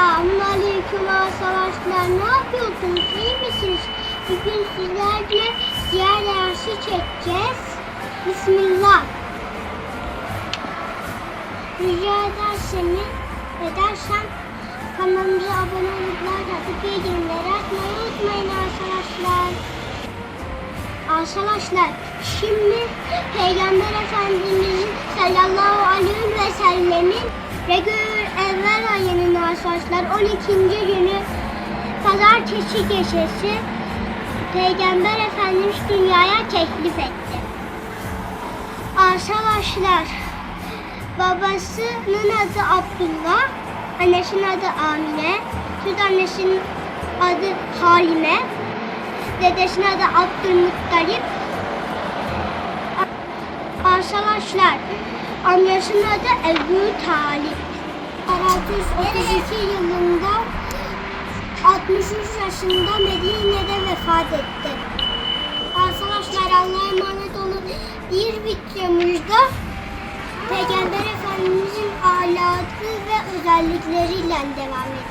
Selamun aleyküm arkadaşlar. Ne yapıyorsunuz? İyi misiniz? Bugün sizlerle diğer dersi çekeceğiz. Bismillah. Rica ederseniz, edersem kanalımıza abone olup like atıp bildirimleri açmayı unutmayın arkadaşlar. Arkadaşlar şimdi Peygamber Efendimizin sallallahu aleyhi ve sellemin ayının arkadaşlar 12. günü pazartesi gecesi Peygamber Efendimiz dünyaya teklif etti. Arkadaşlar babasının adı Abdullah, annesinin adı Amine, süt annesinin adı Halime, dedesinin adı Abdülmuttalip. Arkadaşlar amcasının adı Ebu Talip. 632 yılında 63 yaşında Medine'de vefat etti. Arkadaşlar Allah'a emanet olun. Bir videomuzda Peygamber Efendimizin ahlakı ve özellikleriyle devam edeceğiz.